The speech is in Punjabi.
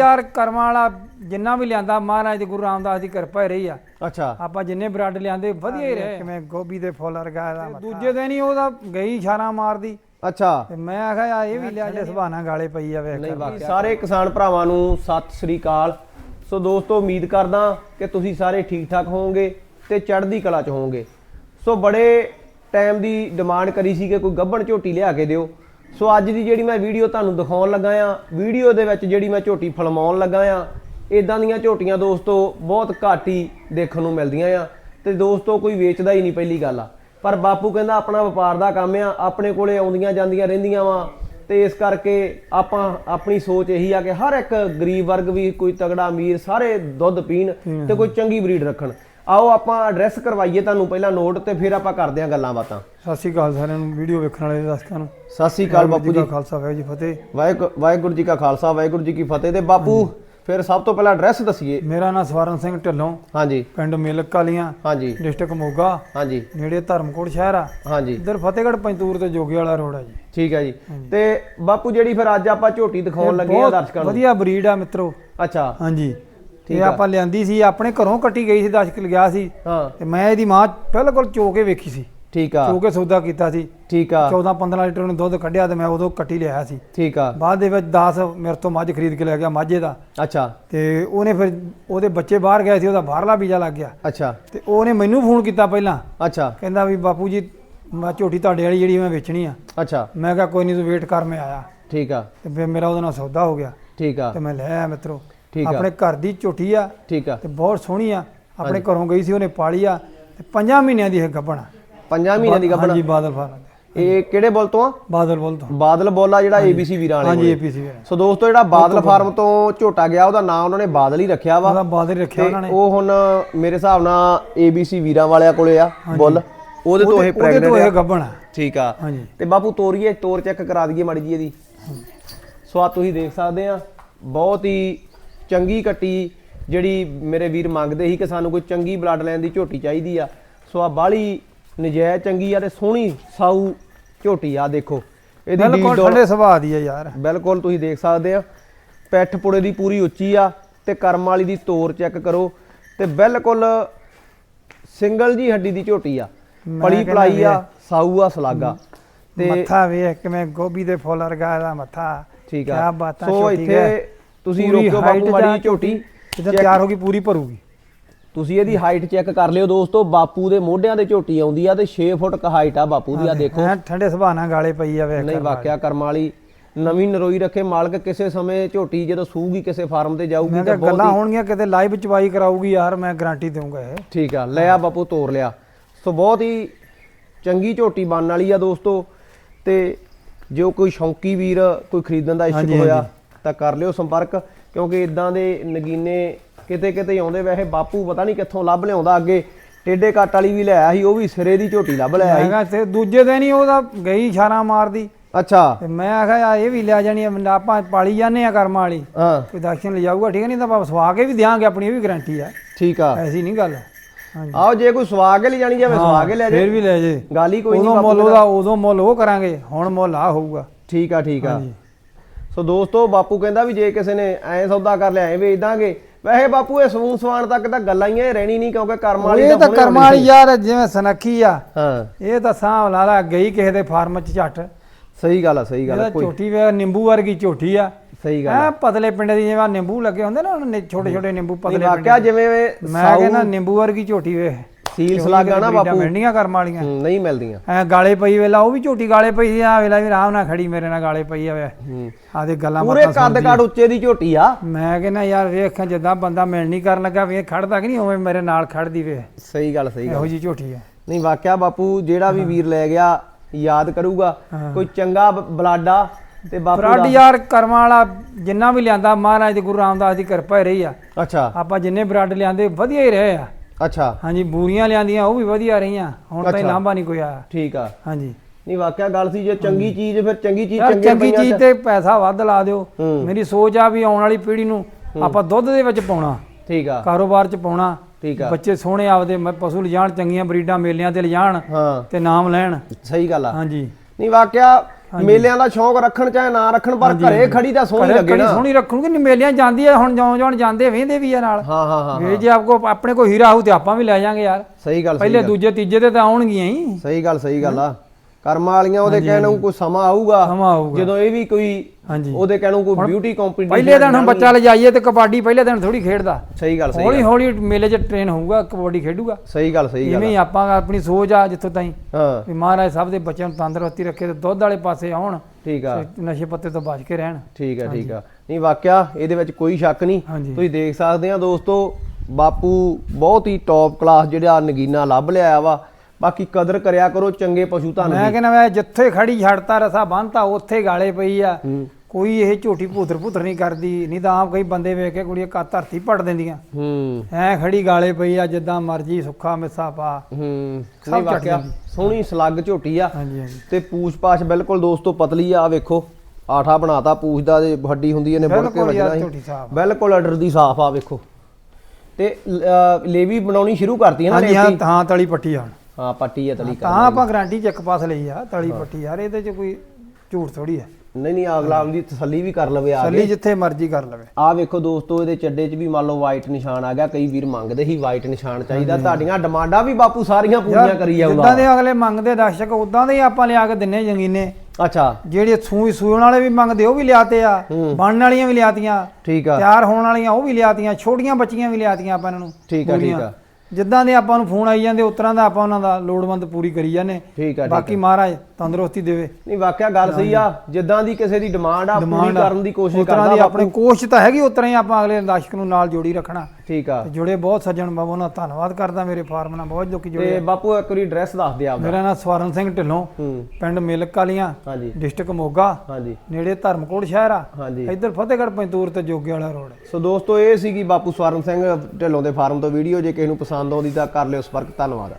ਯਾਰ ਕਰਮਾਂ ਵਾਲਾ ਜਿੰਨਾ ਵੀ ਲਿਆਂਦਾ ਮਹਾਰਾਜ ਦੇ ਗੁਰੂ ਰਾਮਦਾਸ ਦੀ ਕਿਰਪਾ ਹੀ ਰਹੀ ਆ। ਅੱਛਾ। ਆਪਾਂ ਜਿੰਨੇ ਬ੍ਰੈਡ ਲਿਆਂਦੇ ਵਧੀਆ ਹੀ ਰਹੇ। ਕਿਵੇਂ ਗੋਭੀ ਦੇ ਫੁੱਲ ਵਰਗਾ ਇਹਦਾ ਦੂਜੇ ਦਿਨ ਹੀ ਉਹਦਾ ਗਈ ਛਾਣਾ ਮਾਰਦੀ। ਅੱਛਾ। ਤੇ ਮੈਂ ਆਖਿਆ ਇਹ ਵੀ ਲਿਆ ਜੇ ਸੁਭਾਨਾ ਗਾਲੇ ਪਈ ਆ ਵੇਖ ਨਹੀਂ ਵਾਕਿਆ। ਸਾਰੇ ਕਿਸਾਨ ਭਰਾਵਾਂ ਨੂੰ ਸਤਿ ਸ੍ਰੀ ਅਕਾਲ। ਸੋ ਦੋਸਤੋ ਉਮੀਦ ਕਰਦਾ ਕਿ ਤੁਸੀਂ ਸਾਰੇ ਠੀਕ ਠਾਕ ਹੋਵੋਗੇ ਤੇ ਚੜ੍ਹਦੀ ਕਲਾ ਚ ਹੋਵੋਗੇ। ਸੋ ਬੜੇ ਟਾਈਮ ਦੀ ਡਿਮਾਂਡ ਕਰੀ ਸੀ ਕਿ ਕੋਈ ਗੱਭਣ ਝੋਟੀ ਲਿਆ ਕੇ ਦਿਓ। ਸੋ ਅੱਜ ਦੀ ਜਿਹੜੀ ਮੈਂ ਵੀਡੀਓ ਤੁਹਾਨੂੰ ਦਿਖਾਉਣ ਲੱਗਾ ਆ ਵੀਡੀਓ ਦੇ ਵਿੱਚ ਜਿਹੜੀ ਮੈਂ ਝੋਟੀ ਫਲਮਾਉਣ ਲੱਗਾ ਆ ਇਦਾਂ ਦੀਆਂ ਝੋਟੀਆਂ ਦੋਸਤੋ ਬਹੁਤ ਘੱਟ ਹੀ ਦੇਖਣ ਨੂੰ ਮਿਲਦੀਆਂ ਆ ਤੇ ਦੋਸਤੋ ਕੋਈ ਵੇਚਦਾ ਹੀ ਨਹੀਂ ਪਹਿਲੀ ਗੱਲ ਆ। ਪਰ ਬਾਪੂ ਕਹਿੰਦਾ ਆਪਣਾ ਵਪਾਰ ਦਾ ਕੰਮ ਆ ਆਪਣੇ ਕੋਲੇ ਆਉਂਦੀਆਂ ਜਾਂਦੀਆਂ ਰਹਿੰਦੀਆਂ ਵਾ ਤੇ ਇਸ ਕਰਕੇ ਆਪਾਂ ਆਪਣੀ ਸੋਚ ਇਹੀ ਆ ਕਿ ਹਰ ਇੱਕ ਗਰੀਬ ਵਰਗ ਵੀ ਕੋਈ ਤਗੜਾ ਅਮੀਰ ਸਾਰੇ ਦੁੱਧ ਪੀਣ ਤੇ ਕੋਈ ਚੰਗੀ ਬਰੀਡ ਰੱਖਣ। ਆਓ ਆਪਾਂ ਐਡਰੈਸ ਕਰਵਾਈਏ ਤੁਹਾਨੂੰ ਪਹਿਲਾਂ ਨੋਟ ਤੇ ਫਿਰ ਆਪਾਂ ਕਰਦੇ ਹਾਂ ਗੱਲਾਂ ਬਾਤਾਂ। ਸਤਿ ਸ਼੍ਰੀ ਅਕਾਲ ਸਾਰਿਆਂ ਨੂੰ ਵੀਡੀਓ ਵੇਖਣ ਵਾਲੇ ਦਰਸ਼ਕਾਂ ਨੂੰ। ਸਤਿ ਸ੍ਰੀ ਅਕਾਲ ਬਾਪੂ ਜੀ। ਦਾ ਖਾਲਸਾ ਵਾਹਿਗੁਰੂ ਜੀ ਫਤਿਹ। ਵਾਹਿਗੁਰੂ ਵਾਹਿਗੁਰੂ ਜੀ ਕਾ ਖਾਲਸਾ ਵਾਹਿਗੁਰੂ ਜੀ ਕੀ ਫਤਿਹ। ਤੇ ਬਾਪੂ ਫਿਰ ਸਭ ਤੋਂ ਪਹਿਲਾਂ ਐਡਰੈਸ ਦੱਸੀਏ। ਮੇਰਾ ਨਾਮ ਸਵਰਨ ਸਿੰਘ ਢਿੱਲੋਂ। ਹਾਂਜੀ। ਪਿੰਡ ਮੇਲਕ ਕਾਲੀਆਂ ਹਾਂਜੀ। ਡਿਸਟ੍ਰਿਕਟ ਮੋਗਾ। ਹਾਂਜੀ। ਨੇੜੇ ਧਰਮਕੋਟ ਸ਼ਹਿਰ ਆ। ਹਾਂਜੀ। ਇੱਧਰ ਫਤਿਹਗੜ੍ਹ ਪੰਤੂਰ ਤੇ ਜੋਗੀ ਵਾਲਾ ਰੋਡ ਆ ਜੀ। ਠੀਕ ਹੈ ਜੀ। ਤੇ ਬਾਪੂ ਜਿਹੜੀ ਫਿਰ ਅੱਜ ਆਪਾਂ ਝੋਟੀ ਦਿਖਾਉਣ ਲੱਗੇ ਆ ਦਰਸ਼ਕਾਂ ਨੂੰ। ਵਧੀਆ ਬਰੀਡ ਆ ਮਿੱਤਰੋ। ਅੱਛਾ। ਹਾਂਜੀ। ਆ। ਆਪਾਂ ਲਿਆਂਦੀ ਸੀ ਆਪਣੇ ਘਰੋਂ ਕੱਟੀ ਗਈ ਸੀ 10 ਕਿਲ ਗਿਆ ਸੀ। ਹਾਂ। ਤੇ ਮੈਂ ਇਹਦੀ ਮਾਂ ਬਿਲਕੁਲ ਚੋ ਕੇ ਵੇਖੀ ਸੀ। ਠੀਕ ਆ। ਚੋ ਕੇ ਸੌਦਾ ਕੀਤਾ ਸੀ। ਠੀਕ ਆ। 14 15 ਲੀਟਰ ਨੇ ਦੁੱਧ ਕੱਢਿਆ ਤੇ ਮੈਂ ਉਦੋਂ ਕੱਟੀ ਲਿਆਇਆ ਸੀ। ਠੀਕ ਆ। ਬਾਅਦ ਦੇ ਵਿੱਚ 10 ਮੇਰੇ ਤੋਂ ਮੱਝ ਖਰੀਦ ਕੇ ਲੈ ਗਿਆ ਮਾਝੇ ਦਾ। ਅੱਛਾ। ਤੇ ਉਹਨੇ ਫਿਰ ਉਹਦੇ ਬੱਚੇ ਬਾਹਰ ਗਏ ਸੀ ਉਹਦਾ ਬਾਹਰਲਾ ਵੀਜ਼ਾ ਲੱਗ ਗਿਆ। ਅੱਛਾ। ਤੇ ਉਹਨੇ ਮੈਨੂੰ ਫੋਨ ਕੀਤਾ ਪਹਿਲਾਂ। ਅੱਛਾ। ਕਹਿੰਦਾ ਵੀ ਬਾਪੂ ਜੀ ਮੈਂ ਝੋਟੀ ਤੁਹਾਡੇ ਵਾਲੀ ਜਿਹੜੀ ਮੈਂ ਵੇਚਣੀ ਆ। ਅੱਛਾ। ਮੈਂ ਕਿਹਾ ਕੋਈ ਨਹੀਂ ਤੂੰ ਵੇਟ ਕਰ ਮੈਂ ਆਇਆ। ਠੀਕ ਆ। ਤੇ ਫਿਰ ਮੇਰਾ ਉਹਦੇ ਨਾਲ ਸੌਦਾ ਹੋ ਗਿਆ। ਠੀਕ ਆ। ਤੇ ਮੈਂ ਲੈ ਆਇਆ ਮਿੱਤਰੋ। ਠੀਕ ਆ। ਆਪਣੇ ਘਰ ਦੀ ਝੋਟੀ ਆ ਠੀਕ ਆ। ਤੇ ਬਹੁਤ ਸੋਹਣੀ ਆ। ਆਪਣੇ ਘਰੋਂ ਗਈ ਸੀ ਉਹਨੇ ਪਾਲੀ ਆ ਤੇ ਪੰਜਾਂ ਮਹੀਨਿਆਂ ਦੀ ਇਹ ਗੱਭਣ ਆ। ਪੰਜਾਂ ਮਹੀਨਿਆਂ ਦੀ ਗੱਭਣ ਹਾਂਜੀ ਬਾਦਲ ਫਾਰਮ ਇਹ ਕਿਹੜੇ ਬੁੱਲ ਤੋਂ ਆ? ਬਾਦਲ ਬੋਲ ਤੋਂ। ਬਾਦਲ ਬੁੱਲ ਜਿਹੜਾ ABC ਵੀਰਾਂ ਵਾਲੇ ਹਾਂਜੀ ਕੋਲੇ। ਏਪੀਸੀ ਵੀ ਸੋ ਦੋਸਤੋ ਜਿਹੜਾ ਬਾਦਲ ਫਾਰਮ ਤੋਂ ਝੋਟਾ ਗਿਆ ਉਹਦਾ ਨਾਮ ਉਹਨਾਂ ਨੇ ਬਾਦਲ ਹੀ ਰੱਖਿਆ ਵਾ। ਉਹਦਾ ਬਾਦਲ ਹੀ ਰੱਖਿਆ ਉਹਨਾਂ ਨੇ। ਉਹ ਹੁਣ ਮੇਰੇ ਹਿਸਾਬ ਨਾਲ ABC ਵੀਰਾਂ ਵਾਲਿਆਂ ਕੋਲੇ ਆ ਬੁੱਲ। ਉਹਦੇ ਤੋਂ ਇਹ ਉਹਦੇ ਤੋਂ ਪ੍ਰੈਗਨੈਂਟ ਇਹ ਗੱਭਣ ਆ। ਠੀਕ ਆ। ਹਾਂਜੀ। ਤੇ ਬਾਪੂ ਤੋਰੀਏ ਤੋਰ ਚੈੱਕ ਕਰਾ ਦਈਏ ਮਾੜੀ ਜੀ ਇਹਦੀ। ਸੋ ਆ ਤੁਸੀਂ ਦੇਖ ਸਕਦੇ ਆ। ਬਹੁਤ ਹੀ ਚੰਗੀ ਕੱਟੀ ਜਿਹੜੀ ਮੇਰੇ ਵੀਰ ਮੰਗਦੇ ਸੀ ਕਿ ਸਾਨੂੰ ਕੋਈ ਚੰਗੀ ਬਲੱਡ ਲਾਈਨ ਦੀ ਝੋਟੀ ਚਾਹੀਦੀ ਆ। ਸੋ ਆ ਬਾਲੀ ਨਜਾਇਜ਼ ਚੰਗੀ ਆ ਤੇ ਸੋਹਣੀ ਸਾਊ ਝੋਟੀ ਆ ਦੇਖੋ। ਇਹਦੀ ਬਿਲਕੁਲ ਠੰਡੇ ਸੁਭਾਅ ਦੀ ਆ ਯਾਰ। ਬਿਲਕੁਲ ਤੁਸੀਂ ਦੇਖ ਸਕਦੇ ਆ। ਪੈਠ ਪੁੜੇ ਦੀ ਪੂਰੀ ਉੱਚੀ ਆ ਤੇ ਕਰਮ ਵਾਲੀ ਦੀ ਤੋਰ ਚੈੱਕ ਕਰੋ ਤੇ ਬਿਲਕੁਲ ਸਿੰਗਲ ਜੀ ਹੱਡੀ ਦੀ ਝੋਟੀ ਆ। ਪਲੀ ਪਲਾਈ ਆ। ਸਾਊ ਆ ਸਲਾਗਾ। ਤੇ ਮੱਥਾ ਵੇਖ ਕਿਵੇਂ ਗੋਭੀ ਦੇ ਫੁੱਲ ਵਰਗਾ ਇਹਦਾ ਮੱਥਾ। ਠੀਕ ਆ। ਸੋ ਇੱਥੇ। ਤੁਸੀਂ ਪੂਰੀ ਰੋਕਿਓ height ਬਾਪੂ ਮਾੜੀ ਝੋਟੀ ਜਦੋਂ check- ਤਿਆਰ ਹੋ ਗਈ ਪੂਰੀ ਭਰੂਗੀ। ਤੁਸੀਂ ਇਹਦੀ ਹਾਈਟ ਚੈੱਕ ਕਰ ਲਿਓ ਦੋਸਤੋ ਬਾਪੂ ਦੇ ਮੋਢਿਆਂ ਤੇ ਝੋਟੀ ਆਉਂਦੀ ਆ ਤੇ 6 ਫੁੱਟ ਕ ਹਾਈਟ ਆ ਬਾਪੂ ਦੀ ਆ ਦੇਖੋ। ਐਂ ਠੰਡੇ ਸੁਭਾਅ ਨਾਲ ਗਾਲੇ ਪਈ ਆ ਵੇਖ ਨਹੀਂ। ਵਾਕਿਆ ਕਰਮ ਵਾਲੀ। ਨਵੀਂ ਨਰੋਈ ਰੱਖੇ ਮਾਲਕ ਕਿਸੇ ਸਮੇਂ ਝੋਟੀ ਜਦੋਂ ਸੂਗੀ ਕਿਸੇ ਫਾਰਮ ਤੇ ਜਾਊਗੀ ਮੈਂ ਤਾਂ ਕਿਹਾ ਬਹੁਤ ਗੱਲਾਂ ਹੀ ਹੋਣਗੀਆਂ ਕਿਤੇ ਲਾਈਵ ਚਵਾਈ ਕਰਾਊਗੀ ਯਾਰ ਮੈਂ ਗਾਰੰਟੀ ਦਊਂਗਾ ਇਹ। ਠੀਕ ਆ ਲੈ ਆ ਬਾਪੂ ਤੋਰ ਲਿਆ। ਸੋ ਬਹੁਤ ਹੀ ਚੰਗੀ ਝੋਟੀ ਬਣਨ ਵਾਲੀ ਆ ਦੋਸਤੋ ਤੇ ਜੋ ਕੋਈ ਸ਼ੌਂਕੀ ਵੀਰ ਕੋਈ ਖਰੀਦਣ ਦਾ ਇਸ਼ਕ ਹਾਂਜੀ, ਹੋਇਆ ਹਾਂਜੀ। ਤਾਂ ਕਰ ਲਿਓ ਸੰਪਰਕ ਕਿਉਂਕਿ ਇਦਾਂ ਦੇ ਨਗੀਨੇ ਕਿਤੇ ਕਿਤੇ ਆਉਂਦੇ। ਵੈਸੇ ਬਾਪੂ ਪਤਾ ਨਹੀਂ ਕਿੱਥੋਂ ਲੱਭ ਲਿਆਉਂਦਾ ਅੱਗੇ ਟੇਡੇ ਕੱਟ ਵਾਲੀ ਵੀ ਲੈ ਆਇਆ ਸੀ ਉਹ ਵੀ ਸਿਰੇ ਦੀ ਝੋਟੀ ਲੱਭ ਲਿਆ ਮੈਂ ਸੀ ਕਿਹਾ ਤੇ ਦੂਜੇ ਦਿਨ ਹੀ ਉਹਦਾ ਗਈ ਛਾਣਾ ਮਾਰਦੀ। ਅੱਛਾ। ਤੇ ਮੈਂ ਆਖਿਆ ਇਹ ਵੀ ਲਿਆ ਜਾਣੀ ਆ, ਆਪਾਂ ਪਾਲੀ ਜਾਂਦੇ ਆ ਕਰਮ ਵਾਲੀ। ਹਾਂ। ਕੋਈ ਦਰਸ਼ਨ ਲੈ ਜਾਊਗਾ ਠੀਕ ਨਹੀਂ ਤਾਂ ਆਪਾਂ ਸਵਾ ਕੇ ਵੀ ਦਿਆਂਗੇ ਆਪਣੀ ਇਹ ਵੀ ਗਾਰੰਟੀ ਆ। ਠੀਕ ਆ। ਐਸੀ ਨਹੀਂ ਗੱਲ। ਹਾਂਜੀ। ਆਓ ਜੇ ਕੋਈ ਸਵਾ ਕੇ ਲੈ ਜਾਣੀ ਜਾਵੇ ਸਵਾ ਕੇ ਲੈ ਫੇਰ ਜੇ ਵੀ ਲੈ ਜੇ। ਗੱਲ ਕੋਈ ਨਹੀਂ ਉਦੋਂ ਬਾਪੂ ਮੁੱਲ। ਉਹਦਾ ਉਦੋਂ ਮੁੱਲ ਉਹ ਕਰਾਂਗੇ ਹੁਣ ਮੁੱਲ ਆ ਹੋਊਗਾ। ਠੀਕ ਆ ਠੀਕ ਆ। ਸੋ ਦੋਸਤੋ ਬਾਪੂ ਕਹਿੰਦਾ ਵੀ ਜੇ ਕਿਸੇ ਨੇ ਐ ਸੌਦਾ ਕਰ ਲਿਆ ਐ ਵੇਚ ਦਾਂਗੇ ਵੈਸੇ ਬਾਪੂ ਇਹ ਸੂਨ ਸਵਾਨ ਤੱਕ ਤਾਂ ਗੱਲਾਂ ਹੀ ਐ ਰਹਿਣੀ ਨਹੀਂ ਕਿਉਂਕਿ ਕਰਮ ਵਾਲੀ ਇਹ ਤਾਂ ਕਰਮਾਂ ਵਾਲੀ ਯਾਰ ਜਿਵੇਂ ਸਨੱਖੀ ਆ। ਹਾਂ। ਇਹ ਤਾਂ ਸਾਹ ਲਾ ਲਾ ਗਈ ਕਿਸੇ ਦੇ ਫਾਰਮ 'ਚ ਝੱਟ। ਸਹੀ ਗੱਲ ਆ ਸਹੀ ਗੱਲ ਆ ਕੋਈ ਝੋਟੀ ਵੇ ਨਿੰਬੂ ਵਰਗੀ ਝੋਟੀ ਆ। ਸਹੀ ਗੱਲ ਆ। ਪਤਲੇ ਪਿੰਡ ਦੀ ਜਿਵੇਂ ਨਿੰਬੂ ਲੱਗੇ ਹੁੰਦੇ ਨਾ ਛੋਟੇ ਛੋਟੇ ਨਿੰਬੂ ਪਤਲੇ ਪਿੰਡ ਵਾਕਿਆ ਜਿਵੇਂ ਮੈਂ ਕਹਿੰਦਾ ਨਿੰਬੂ ਵਰਗੀ ਝੋਟੀ ਵੇ। ਸੀਲ ਸਲਾਗਾ ਨਾ ਬਾਪੂ। ਮਿਲਣੀਆਂ ਕਰਮ ਵਾਲੀਆਂ। ਨਹੀਂ ਮਿਲਦੀਆਂ। ਐ ਗਾਲੇ ਪਈ ਵੇਲਾ ਉਹ ਵੀ ਝੋਟੀ ਗਾਲੇ ਪਈ ਆ ਵੇਲਾ ਵੀ ਆਰਾਮ ਨਾਲ ਖੜੀ ਮੇਰੇ ਨਾਲ ਗਾਲੇ ਪਈ ਆ ਵੇ। ਆਦੇ ਗੱਲਾਂ ਪੂਰੇ ਕੱਦ ਕਾਠ ਉੱਚੇ ਦੀ ਝੋਟੀ ਆ। ਮੈਂ ਕਹਿੰਦਾ ਯਾਰ ਵੇਖ ਜਿੱਦਾਂ ਬੰਦਾ ਮਿਲ ਨਹੀਂ ਕਰਨ ਲੱਗਾ ਵੇ ਖੜਦਾ ਕਿ ਨਹੀਂ ਉਵੇਂ ਮੇਰੇ ਨਾਲ ਖੜਦੀ ਵੇ। ਸਹੀ ਗੱਲ ਸਹੀ ਗੱਲ। ਇਹੋ ਜੀ ਝੋਟੀ ਆ। ਨਹੀਂ ਵਾਕਿਆ ਬਾਪੂ ਜਿਹੜਾ ਵੀ ਵੀਰ ਲੈ ਗਿਆ ਯਾਦ ਕਰੂਗਾ। ਕੋਈ ਚੰਗਾ ਬਲਾਡਾ ਤੇ ਬਾਪੂ ਫਰੱਡ ਯਾਰ ਕਰਮਾਂ ਵਾਲਾ ਜਿੰਨਾ ਵੀ ਲਿਆਂਦਾ ਮਹਾਰਾਜ ਦੇ ਗੁਰੂ ਰਾਮਦਾਸ ਦੀ ਕਿਰਪਾ ਹੀ ਰਹੀ ਆ। ਅੱਛਾ। ਆਪਾਂ ਜਿੰਨੇ ਬ੍ਰੈਡ ਲਿਆਂਦੇ ਵਧੀਆ ਹੀ ਰਹੇ ਆ। ਅੱਛਾ। ਹਾਂਜੀ ਬੂਰੀਆਂ ਲਿਆਂਦੀਆਂ ਉਹ ਵੀ ਵਧੀਆ ਰਹੀਆਂ। ਹੁਣ ਤਾਂ ਅੱਛਾ। ਲਾਂਭਾ ਨਹੀਂ ਕੋਈ ਆਇਆ। ਠੀਕ ਆ। ਹਾਂਜੀ। ਨਹੀਂ ਵਾਕਿਆ ਗੱਲ ਸੀ ਜੇ ਚੰਗੀ ਚੀਜ਼ ਫਿਰ ਚੰਗੀ ਚੀਜ਼ ਯਾਰ ਚੰਗੇ ਚੰਗੀ ਚੀਜ਼ ਤੇ ਪੈਸਾ ਵੱਧ ਲਾ ਦਿਓ। ਹੂੰ। ਮੇਰੀ ਸੋਚ ਆ ਵੀ ਆਉਣ ਵਾਲੀ ਪੀੜ੍ਹੀ ਨੂੰ ਆਪਾਂ ਦੁੱਧ ਦੇ ਵਿੱਚ ਪਾਉਣਾ। ਠੀਕ ਆ। ਕਾਰੋਬਾਰ 'ਚ ਪਾਉਣਾ। ਠੀਕ ਆ। ਬੱਚੇ ਸੋਹਣੇ ਆਪਦੇ ਮ- ਪਸ਼ੂ ਲਿਜਾਣ ਚੰਗੀਆਂ ਬਰੀਡਾਂ ਮੇਲਿਆਂ ਤੇ ਲਿਜਾਣ ਹਾਂ। ਤੇ ਨਾਮ ਲੈਣ। ਸਹੀ ਗੱਲ ਆ। ਹਾਂਜੀ। ਨਹੀਂ ਵਾਕਿਆ ਮੇਲਿਆਂ ਦਾ ਸ਼ੌਂਕ ਰੱਖਣ ਚਾਹੇ ਨਾ ਰੱਖਣ ਪਰ ਘਰੇ ਖੜੀ ਤਾਂ ਸੋਹਣੀ ਲੱਗੇ ਨਾ। ਸੋਹਣੀ ਰੱਖੂਗੀ ਨੀ ਮੇਲਿਆਂ ਜਾਂਦੀ ਹੈ ਹੁਣ ਜਿਉਂ ਜਿਉਂ ਜਾਂਦੇ ਵੇਂਦੇ ਵੀ ਆ ਨਾਲ। ਹਾਂ ਹਾਂ ਹਾਂ ਵੀ ਜੇ ਆਪਕੋ ਆਪਣੇ ਕੋ ਹੀਰਾ ਹੋ ਤੇ ਆਪਾਂ ਵੀ ਲੈ ਜਾਾਂਗੇ ਯਾਰ। ਸਹੀ ਗੱਲ ਸਹੀ ਪਹਿਲੇ ਦੂਜੇ ਤੀਜੇ ਤੇ ਤਾਂ ਆਉਣਗੀਆਂ ਹੀ। ਸਹੀ ਗੱਲ ਸਹੀ ਗੱਲ ਆ। ਕਰਮਾਂ ਵਾਲੀਆਂ ਉਹਦੇ ਕਹਿਣ ਨੂੰ ਕੋਈ ਸਮਾਂ ਆਊਗਾ ਸਮਾਂ ਆਊਗਾ। ਜਦੋਂ ਇਹ ਵੀ ਕੋਈ ਹਾਂਜੀ। ਉਹਦੇ ਕਹਿਣ ਨੂੰ ਕੋਈ ਬਿਊਟੀ ਕੰਪੀਟੀਸ਼ਨ ਪਹਿਲੇ ਦਿਨ ਹੁਣ ਬੱਚਾ ਲਿਜਾਈਏ ਤੇ ਕਬੱਡੀ ਪਹਿਲੇ ਦਿਨ ਥੋੜੀ ਖੇਡਦਾ। ਸਹੀ ਗੱਲ ਸਹੀ ਹੌਲੀ ਹੌਲੀ ਮੇਲੇ 'ਚ ਟ੍ਰੇਨ ਹੋਊਗਾ ਕਬੱਡੀ ਖੇਡੂਗਾ। ਸਹੀ ਗੱਲ ਸਹੀ ਗੱਲ ਇਵੇਂ ਆਪਾਂ ਆਪਣੀ ਸੋਚ ਆ ਜਿੱਥੋਂ ਤਾਈਂ ਹਾਂ। ਵੀ ਮਹਾਰਾਜ ਸਭ ਦੇ ਬੱਚਿਆਂ ਨੂੰ ਤੰਦਰੁਸਤੀ ਰੱਖੇ ਤੇ ਦੁੱਧ ਵਾਲੇ ਪਾਸੇ ਆਉਣ ਠੀਕ ਆ। ਨਸ਼ੇ ਪੱਤੇ ਤੋਂ ਬਚ ਕੇ ਰਹਿਣ। ਠੀਕ ਆ ਠੀਕ ਆ। ਨਹੀਂ ਵਾਕਿਆ ਇਹਦੇ ਵਿੱਚ ਕੋਈ ਸ਼ੱਕ ਨਹੀਂ। ਤੁਸੀਂ ਦੇਖ ਸਕਦੇ ਆ ਦੋਸਤੋ ਬਾਪੂ ਬਹੁਤ ਹੀ ਟੌਪ ਕਲਾਸ ਜਿਹੜਾ ਨਗੀਨਾ ਲੱਭ ਲਿਆ ਵਾ। ਬਾਕੀ ਕਦਰ ਕਰਿਆ ਕਰੋ ਚੰਗੇ ਪਸ਼ੂ ਧਨ ਮੈਂ ਕਹਿੰਦਾ ਮੈਂ ਜਿੱਥੇ ਖੜੀ ਛੱਡਤਾ ਰਸਾ ਬੰਨਤਾ ਉੱਥੇ ਗਾਲੇ ਪਈ ਆ। ਕੋਈ ਇਹ ਝੋਟੀ ਭੂਤਰ ਭੂਤਰ ਨਹੀਂ ਕਰਦੀ ਨਹੀਂ ਤਾਂ ਆਮ ਕਈ ਬੰਦੇ ਵੇਖ ਕੇ ਕੁੜੀਆਂ ਕਾ ਧਰਤੀ ਪੜ ਦਿੰਦੀਆਂ। ਹੂੰ। ਐ ਖੜੀ ਗਾਲੇ ਪਈ ਆ ਜਿੱਦਾਂ ਮਰਜ਼ੀ ਸੁੱਖਾ ਮਿੱਸਾ ਪਾ। ਹੂੰ। ਚੱਟ ਵਾਕਿਆ। ਸੋਹਣੀ ਸਲੱਗ ਝੋਟੀ ਆ। ਹਾਂਜੀ ਹਾਂਜੀ। ਤੇ ਪੂਛ ਪਾਛ ਬਿਲਕੁਲ ਦੋਸਤੋ ਪਤਲੀ ਆ ਵੇਖੋ। ਆਠਾ ਬਣਾਤਾ ਪੂਛ ਦਾ ਤੇ ਵੱਡੀ ਹੁੰਦੀ ਇਹਨੇ ਮੁੜ ਕੇ ਵੱਜਣਾ ਸੀ। ਬਿਲਕੁਲ ਆਰਡਰ ਦੀ ਸਾਫ਼ ਆ ਵੇਖੋ। ਤੇ ਲੇਵੀ ਬਣਾਉਣੀ ਸ਼ੁਰੂ ਕਰਤੀ ਹੈ ਨਾ ਹਾਂਜੀ ਹਾਂ ਤਾਂ ਤਲੀ ਪੱਟੀ ਆ। ਹਾਂ ਪੱਟੀ ਆ ਤਲੀ ਤਾਂ ਆਪਾਂ ਗਾਰੰਟੀ ਚ ਇੱਕ ਪਾਸ ਲਈ ਆ ਤਲੀ ਪੱਟੀ ਯਾਰ ਇਹਦੇ ਚ ਕੋਈ ਝੂਠ ਥੋੜੀ ਹੈ ਨਹੀਂ ਨਹੀਂ ਅਗਲਾ ਦੀ ਤਸੱਲੀ ਵੀ ਕਰ ਲਵੇ ਆ ਤਲੀ ਜਿੱਥੇ ਮਰਜ਼ੀ ਕਰ ਲਵੇ। ਆ ਵੇਖੋ ਦੋਸਤੋ ਇਹਦੇ ਚੱਡੇ 'ਚ ਵੀ ਮੰਨ ਲਓ ਵਾਈਟ ਨਿਸ਼ਾਨ ਆ ਗਿਆ ਕਈ ਵੀਰ ਮੰਗਦੇ ਸੀ ਵਾਈਟ ਨਿਸ਼ਾਨ ਚਾਹੀਦਾ। ਤੁਹਾਡੀਆਂ ਡਿਮਾਂਡਾਂ ਵੀ ਬਾਪੂ ਸਾਰੀਆਂ ਪੂਰੀਆਂ ਕਰੀ ਜਿੱਦਾਂ ਜਾਊਗਾ ਦੇ ਅਗਲੇ ਮੰਗਦੇ ਦਰਸ਼ਕ ਉਦਾਂ ਦੇ ਹੀ ਆਪਾਂ ਲਿਆ ਕੇ ਦਿੰਨੇ ਜੰਗੀਨੇ ਅੱਛਾ। ਜਿਹੜੇ ਸੂਈ ਸੂਣ ਵਾਲੇ ਵੀ ਮੰਗਦੇ ਉਹ ਵੀ ਲਿਆਤੇ ਆ। ਬਣਨ ਵਾਲੀਆਂ ਵੀ ਲਿਆਤੀਆਂ। ਠੀਕ ਆ। ਤਿਆਰ ਹੋਣ ਵਾਲੀਆਂ ਉਹ ਵੀ ਲਿਆਤੀਆਂ। ਛੋਟੀਆਂ ਬੱਚੀਆਂ ਵੀ ਲਿਆਤੀਆਂ ਆਪਾਂ ਇਹਨਾਂ ਨੂੰ। ਠੀਕ ਆ ਠੀਕ ਪੂਰੀਆਂ। ਆ ਜਿੱਦਾਂ ਦੇ ਆਪਾਂ ਨੂੰ ਫੋਨ ਆਈ ਜਾਂਦੇ ਉਤਰਾਂ ਦਾ ਆਪਾਂ ਉਹਨਾਂ ਦਾ ਲੋੜਵੰਦ ਪੂਰੀ ਕਰੀ ਜਾਂਦੇ ਠੀਕ ਆ ਬਾਕੀ ਮਹਾਰਾਜ ਤੰਦਰੁਸਤੀ ਦੇਵੇ। ਨਹੀਂ ਵਾਕਿਆ ਗੱਲ ਸਹੀ ਆ। ਜਿੱਦਾਂ ਦੀ ਕਿਸੇ ਦੀ ਡਿਮਾਂਡ ਆ ਪੂਰੀ। ਕਰਨ ਦੀ ਕੋਸ਼ਿਸ਼ ਕਰਦਾ ਆਪਣੇ ਕੋਸ਼ਿਸ਼ ਤਾਂ ਹੈਗੀ ਉਤਰਾਂ ਹੀ ਆਪਾਂ ਅਗਲੇ ਦਰਸ਼ਕ ਨੂੰ ਨਾਲ ਜੋੜੀ ਰੱਖਣਾ। ਠੀਕ ਆ। ਤੇ ਜੁੜੇ ਬਹੁਤ ਸੱਜਣ ਬਾਬਾ ਉਹਨਾਂ ਦਾ ਧੰਨਵਾਦ ਕਰਦਾ ਮੇਰੇ ਫਾਰਮ ਨਾਲ ਬਹੁਤ ਲੋਕੀ ਜੁੜੇ ਤੇ ਬਾਪੂ ਇੱਕ ਵਾਰੀ ਐਡਰੈਸ ਦੱਸ ਦੇ ਆਪਦਾ। ਮੇਰਾ ਨਾਮ ਸਵਰਨ ਸਿੰਘ ਢਿੱਲੋਂ ਹੂੰ। ਪਿੰਡ ਮਿਲਕ ਵਾਲੀਆਂ ਹਾਂਜੀ। ਡਿਸਟ੍ਰਿਕਟ ਮੋਗਾ ਹਾਂਜੀ। ਨੇੜੇ ਧਰਮਕੋਟ ਸ਼ਹਿਰ ਆ। ਹਾਂਜੀ। ਇੱਧਰ ਫਤਿਹਗੜ੍ਹ ਪੰਤੂਰ ਤੇ ਜੋਗੇ ਵਾਲਾ ਰੋਡ ਸੋ ਦੋਸਤੋ ਇਹ ਸੀਗੀ ਬਾਪੂ ਸਵਰਨ ਸਿੰਘ ਢਿੱਲੋਂ ਦੇ ਫਾਰਮ ਤੋਂ ਵੀਡੀਓ। ਜੇ ਕਿਸੇ ਨੂੰ ਪਸੰਦ ਆਉਂਦੀ ਤਾਂ ਕਰ ਲਿਓ ਸੰਪਰਕ। ਧੰਨਵਾਦ।